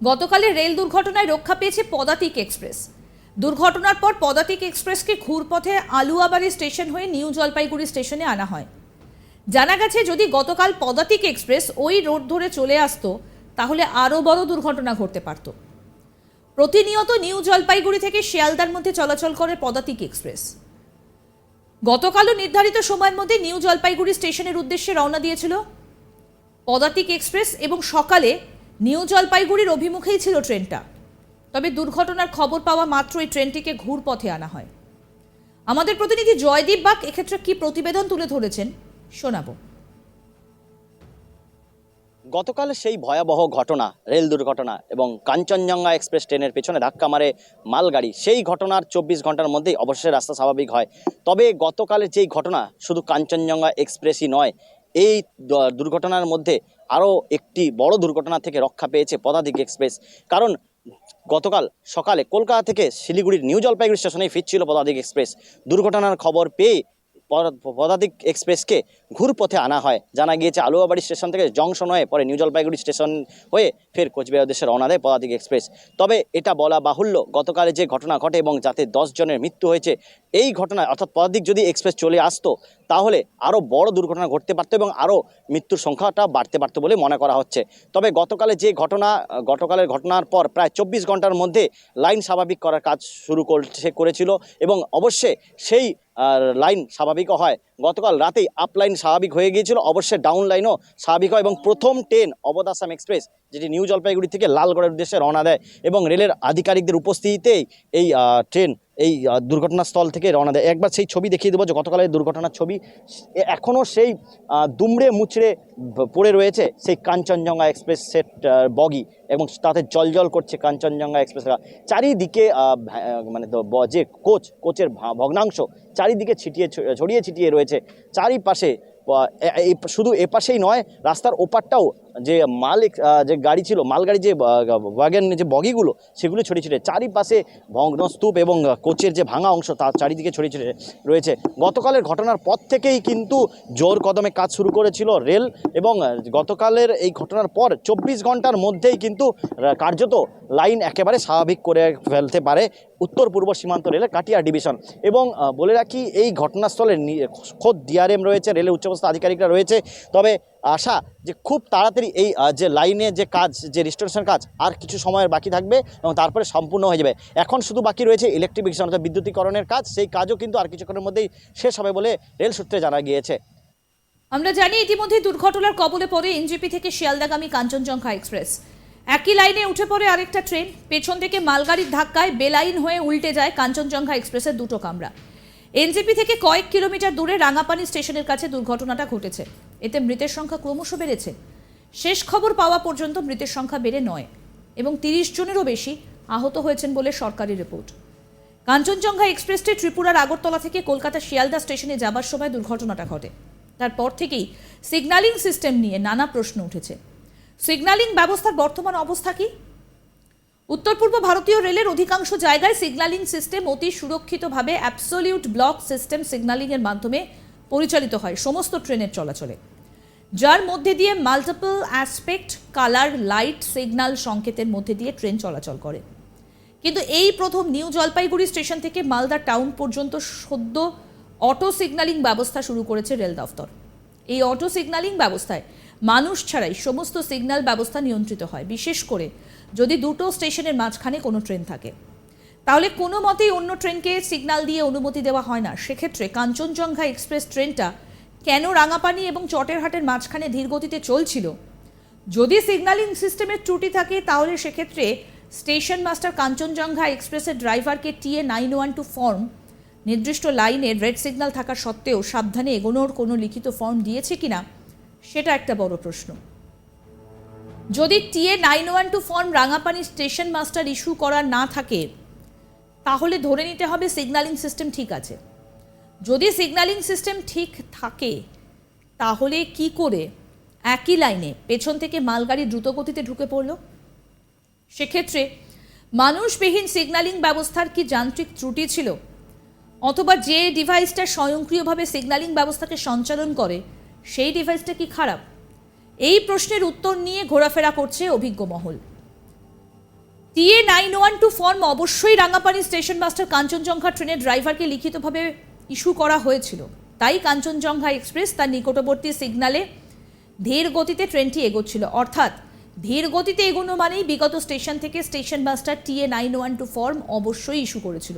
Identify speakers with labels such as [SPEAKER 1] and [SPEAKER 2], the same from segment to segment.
[SPEAKER 1] গতকালের রেল দুর্ঘটনায় রক্ষা পেয়েছে পদাতিক এক্সপ্রেস। দুর্ঘটনার পর পদাতিক এক্সপ্রেসকে ঘুরপথে আলুয়াবাড়ি স্টেশন হয়ে নিউ জলপাইগুড়ি স্টেশনে আনা হয়। জানা গেছে, যদি গতকাল পদাতিক এক্সপ্রেস ওই রোড ধরে চলে আসতো, তাহলে আরও বড় দুর্ঘটনা ঘটতে পারত। প্রতিনিয়ত নিউ জলপাইগুড়ি থেকে শিয়ালদার মধ্যে চলাচল করে পদাতিক এক্সপ্রেস। গতকালও নির্ধারিত সময়ের মধ্যে নিউ জলপাইগুড়ি স্টেশনের উদ্দেশ্যে রওনা দিয়েছিল পদাতিক এক্সপ্রেস এবং সকালে নিউ জলপাইগুড়ির অভিমুখেই ছিল ট্রেনটা। তবে দুর্ঘটনার খবর পাওয়া মাত্রই ট্রেনটিকে ঘুরপথে আনা হয়। আমাদের প্রতিনিধি জয়দীপ বাগ এক্ষেত্রে কি প্রতিবেদন তুলে ধরেছেন শোনাবো।
[SPEAKER 2] গতকাল সেই ভয়াবহ ঘটনা, রেল দুর্ঘটনা এবং কাঞ্চনজঙ্ঘা এক্সপ্রেস ট্রেনের পেছনে ধাক্কা মারে মালগাড়ি, সেই ঘটনার চব্বিশ ঘণ্টার মধ্যেই অবশ্যই রাস্তা স্বাভাবিক হয়। তবে গতকালের যেই ঘটনা শুধু কাঞ্চনজঙ্ঘা এক্সপ্রেসই নয় এই দুর্ঘটনার মধ্যে আরও একটি বড় দুর্ঘটনা থেকে রক্ষা পেয়েছে পদাতিক এক্সপ্রেস। কারণ গতকাল সকালে কলকাতা থেকে শিলিগুড়ির নিউ জলপাইগুড়ি স্টেশনে ফিরছিল পদাতিক এক্সপ্রেস। দুর্ঘটনার খবর পেয়ে পদ- পদাতিক এক্সপ্রেসকে ঘুরপথে আনা হয়। জানা গিয়েছে, আলুয়াবাড়ি স্টেশন থেকে জংশন হয়ে পরে নিউ জলপাইগুড়ি স্টেশন হয়ে ফের কোচবিহার উদ্দেশ্যে রওনা দেয় পদাতিক এক্সপ্রেস। তবে এটা বলা বাহুল্য, গতকালে যে ঘটনা ঘটে এবং যাতে জনের মৃত্যু হয়েছে, এই ঘটনায় অর্থাৎ পদাতিক যদি এক্সপ্রেস চলে আসতো তাহলে আরও বড় দুর্ঘটনা ঘটতে পারতো এবং আরও মৃত্যুর সংখ্যাটা বাড়তে পারতো বলে মনে করা হচ্ছে। তবে গতকালে যে ঘটনা, গতকালের ঘটনার পর প্রায় চব্বিশ ঘণ্টার মধ্যে লাইন স্বাভাবিক করার কাজ শুরু করছে, করেছিল এবং অবশ্যই সেই লাইন স্বাভাবিকও হয়। গতকাল রাতেই আপ লাইন স্বাভাবিক হয়ে গিয়েছিল, অবশ্যই ডাউন লাইনও স্বাভাবিক হয় এবং প্রথম ট্রেন অবধ আসাম এক্সপ্রেস যেটি নিউ জলপাইগুড়ি থেকে লালগড়ের উদ্দেশ্যে রওনা দেয় এবং রেলের আধিকারিকদের উপস্থিতিতেই এই ট্রেন, এই দুর্ঘটনাস্থল থেকে রওনা দেয়। একবার সেই ছবি দেখিয়ে দেবো যে গতকালের দুর্ঘটনার ছবি। এখনও সেই দুমড়ে মুচড়ে পড়ে রয়েছে সেই কাঞ্চনজঙ্ঘা এক্সপ্রেস সেট বগি এবং তাতে জল করছে কাঞ্চনজঙ্ঘা এক্সপ্রেস চারিদিকে মানে যে কোচ, কোচের ভগ্নাংশ চারিদিকে ছিটিয়ে ছড়িয়ে ছিটিয়ে রয়েছে। চারিপাশে এই শুধু এপাশেই নয়, রাস্তার ওপারটাও যে মালিক যে গাড়ি ছিল, মালগাড়ি যে ওয়াগন যে বগিগুলো, সেগুলো ছড়িয়ে ছিটিয়ে চারিপাশে ভগ্নস্তূপ এবং কোচের যে ভাঙা অংশ, তার চারিদিকে ছড়িয়ে ছিটিয়ে রয়েছে। গতকালের ঘটনার পর থেকেই কিন্তু জোর কদমে কাজ শুরু করেছিল রেল এবং গতকালের এই ঘটনার পর চব্বিশ ঘণ্টার মধ্যেই কিন্তু কার্যত লাইন একেবারে স্বাভাবিক করে ফেলতে পারে উত্তর পূর্ব সীমান্ত রেলের কাটিয়া ডিভিশন। এবং বলে রাখি, এই ঘটনাস্থলে খোদ ডিআরএম রয়েছে, রেলের উচ্চপদস্থ আধিকারিকরা রয়েছে। তবে আশা যে খুব তাড়াতাড়ি এই যে লাইনে যে কাজ, যে রিস্টোরেশন কাজ, আর কিছু সময়ের বাকি থাকবে এবং তারপরে সম্পূর্ণ হয়ে যাবে। এখন শুধু বাকি রয়েছে ইলেকট্রিফিকেশন অর্থাৎ বিদ্যুতীকরণের কাজ, সেই কাজও কিন্তু আর কিছুক্ষণের মধ্যেই শেষ হবে বলে রেল সূত্রে জানা গিয়েছে।
[SPEAKER 1] আমরা জানি ইতিমধ্যে দুর্ঘটনার কবলে পড়ে এনজিপি থেকে শিয়ালদাগামী কাঞ্চনজঙ্ঘা এক্সপ্রেস। একই লাইনে উঠে পড়ে আরেকটা ট্রেন, পেছন থেকে মালগাড়ির ধাক্কায় বেলাইন হয়ে উল্টে যায় কাঞ্চনজঙ্ঘা এক্সপ্রেসের দুটো কামরা। এনজিপি থেকে কয়েক কিলোমিটার দূরে রাঙাপানি স্টেশনের কাছে দুর্ঘটনাটা ঘটেছে। এতে মৃতের সংখ্যা ক্রমশ বেড়েছে। শেষ খবর পাওয়া পর্যন্ত মৃতের সংখ্যা বেড়ে নয় এবং তিরিশ জনেরও বেশি আহত হয়েছেন বলে সরকারি রিপোর্ট। কাঞ্চনজঙ্ঘা এক্সপ্রেসটি ত্রিপুরার আগরতলা থেকে কলকাতা শিয়ালদা স্টেশনে যাবার সময় দুর্ঘটনাটা ঘটে। তারপর থেকেই সিগন্যালিং সিস্টেম নিয়ে নানা প্রশ্ন উঠেছে। সিগন্যালিং ব্যবস্থার বর্তমান অবস্থা কি? উত্তর পূর্ব ভারতীয় রেলের অধিকাংশ জায়গায় সিগন্যালিং সিস্টেম অতি সুরক্ষিতভাবে অ্যাবসলিউট ব্লক সিস্টেম সিগন্যালিংয়ের মাধ্যমে পরিচালিত হয়, সমস্ত ট্রেনের চলাচলে। যার মধ্যে দিয়ে multiple aspect colour light signal সংকেতের মধ্যে দিয়ে ট্রেন চলাচল করে। কিন্তু এই প্রথম নিউ জলপাইগুড়ি স্টেশন থেকে মালদা টাউন পর্যন্ত সদ্য অটো সিগন্যালিং ব্যবস্থা শুরু করেছে রেল দফতর। এই অটো সিগন্যালিং ব্যবস্থায় মানুষ ছাড়াই সমস্ত সিগন্যাল ব্যবস্থা নিয়ন্ত্রিত হয়, বিশেষ করে যদি দুটো স্টেশনের মাঝখানে কোনো ট্রেন থাকে। তাহলে কোনো মতেই অন্য ট্রেনকে সিগন্যাল দিয়ে অনুমতি দেওয়া হয় না। সেক্ষেত্রে কাঞ্চনজঙ্ঘা এক্সপ্রেস ট্রেনটা কেন রাঙাপানি এবং চটেরহাটের মাঝখানে ধীরগতিতে চলছিল? যদি সিগন্যালিং সিস্টেমের ত্রুটি থাকে, তাহলে সেক্ষেত্রে স্টেশন মাস্টার কাঞ্চনজঙ্ঘা এক্সপ্রেসের ড্রাইভারকে TA nine one two form, নির্দিষ্ট লাইনে রেড সিগন্যাল থাকা সত্ত্বেও সাবধানে এগোনোর কোনো লিখিত ফর্ম দিয়েছে কিনা, সেটা একটা বড় প্রশ্ন। যদি TA nine one two form Rangapani station master issue করা না থাকে, তাহলে ধরে নিতে হবে সিগন্যালিং সিস্টেম ঠিক আছে। যদি সিগন্যালিং সিস্টেম ঠিক থাকে, তাহলে কি করে একই লাইনে পেছন থেকে মালগাড়ি দ্রুতগতিতে ঢুকে পড়ল? সেক্ষেত্রে মানুষবিহীন সিগন্যালিং ব্যবস্থার কি যান্ত্রিক ত্রুটি ছিল? অথবা যে ডিভাইসটা স্বয়ংক্রিয়ভাবে সিগন্যালিং ব্যবস্থাকে সঞ্চালন করে, সেই ডিভাইসটা কি খারাপ? এই প্রশ্নের উত্তর নিয়ে ঘোরাফেরা করছে অভিজ্ঞ মহল। TA nine one two form অবশ্যই রাঙাপানি স্টেশন মাস্টার কাঞ্চনজঙ্ঘা ট্রেনের ড্রাইভারকে লিখিতভাবে ইস্যু করা হয়েছিল। তাই কাঞ্চনজঙ্ঘা এক্সপ্রেস তার নিকটবর্তী সিগনালে ধীর গতিতে ট্রেনটি এগোচ্ছিল। অর্থাৎ ধীর গতিতে এগোনো মানেই বিগত স্টেশন থেকে station master TA nine one two form অবশ্যই ইস্যু করেছিল।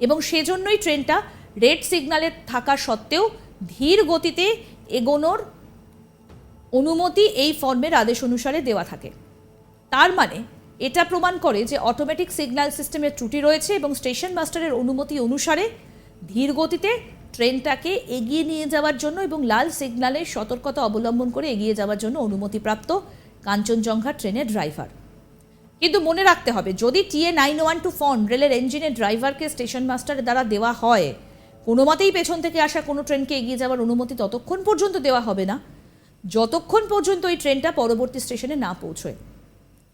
[SPEAKER 1] এবং সেজন্যই ট্রেনটা রেড সিগনালে থাকা সত্ত্বেও ধীর গতিতে এগোনোর অনুমতি এই ফর্মের আদেশ অনুসারে দেওয়া থাকে। তার মানে এটা প্রমাণ করে যে অটোমেটিক সিগন্যাল সিস্টেমের ত্রুটি রয়েছে এবং স্টেশন মাস্টারের অনুমতি অনুসারে ধীর গতিতে ট্রেনটাকে এগিয়ে নিয়ে যাওয়ার জন্য এবং লাল সিগন্যালে সতর্কতা অবলম্বন করে এগিয়ে যাওয়ার জন্য অনুমতিপ্রাপ্ত কাঞ্চনজঙ্ঘা ট্রেনের ড্রাইভার কিন্তু মনে রাখতে হবে, যদি TA nine one two form রেলের ইঞ্জিনের ড্রাইভারকে স্টেশন মাস্টারের দ্বারা দেওয়া হয় কোনো মতেই পেছন থেকে আসা কোনো ট্রেনকে এগিয়ে যাওয়ার অনুমতি ততক্ষণ পর্যন্ত দেওয়া হবে না। যতক্ষণ পর্যন্ত ওই ট্রেনটা পরবর্তী স্টেশনে না পৌঁছয়।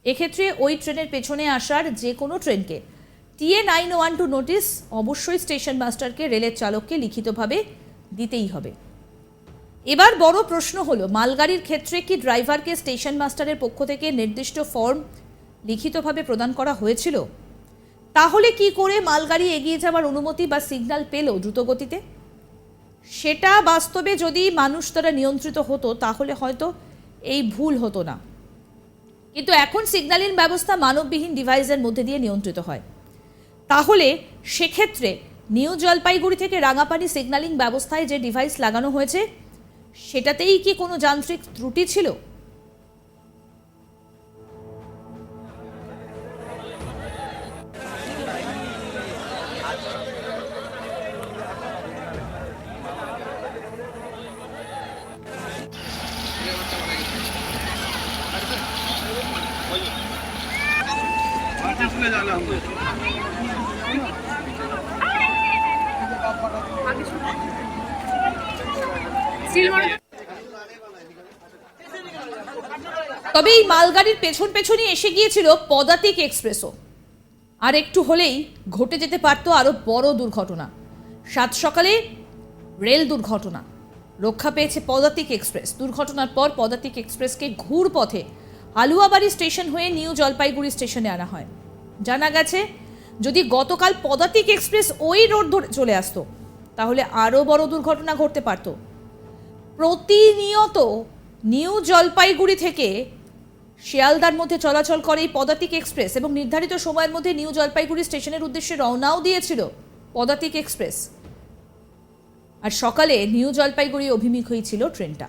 [SPEAKER 1] এক্ষেত্রে ওই ট্রেনের পেছনে আসার যে কোনো ট্রেনকে TA nine one two notice অবশ্যই স্টেশন মাস্টারকে, রেলের চালককে লিখিতভাবে দিতেই হবে। এবার বড় প্রশ্ন হলো, মালগাড়ির ক্ষেত্রে কি ড্রাইভারকে স্টেশন মাস্টারের পক্ষ থেকে নির্দিষ্ট ফর্ম লিখিতভাবে প্রদান করা হয়েছিল? তাহলে কি করে মালগাড়ি এগিয়ে যাওয়ার অনুমতি বা সিগন্যাল পেল দ্রুতগতিতে? সেটা বাস্তবে যদি মানুষ তারা নিয়ন্ত্রিত হতো, তাহলে হয়তো এই ভুল হতো না। কিন্তু এখন সিগন্যালিং ব্যবস্থা মানববিহীন ডিভাইসের মধ্যে দিয়ে নিয়ন্ত্রিত হয়। তাহলে সেক্ষেত্রে নিউ জলপাইগুড়ি থেকে রাঙাপানি সিগন্যালিং ব্যবস্থায় যে ডিভাইস লাগানো হয়েছে, সেটাতেই কি কোনো যান্ত্রিক ত্রুটি ছিল? তবে এই মালগাড়ির পেছন পেছনই এসে গিয়েছিল পদাতিক এক্সপ্রেসও। আর একটু হলেই ঘটে যেতে পারত আরও বড় দুর্ঘটনা। সাত সকালে রেল দুর্ঘটনা। রক্ষা পেয়েছে পদাতিক এক্সপ্রেস। দুর্ঘটনার পর পদাতিক এক্সপ্রেসকে ঘুর পথে আলুয়াবাড়ি স্টেশন হয়ে নিউ জলপাইগুড়ি স্টেশনে আনা হয়। জানা গেছে, যদি গতকাল পদাতিক এক্সপ্রেস ওই রোড ধরে চলে আসতো, তাহলে আরও বড় দুর্ঘটনা ঘটতে পারতো। প্রতিনিয়ত নিউ জলপাইগুড়ি থেকে শিয়ালদার মধ্যে চলাচল করে এই পদাতিক এক্সপ্রেস এবং নির্ধারিত সময়ের মধ্যে নিউ জলপাইগুড়ি স্টেশনের উদ্দেশ্যে রওনাও দিয়েছিল পদাতিক এক্সপ্রেস। আর সকালে নিউ জলপাইগুড়ি অভিমুখী ছিল ট্রেনটা।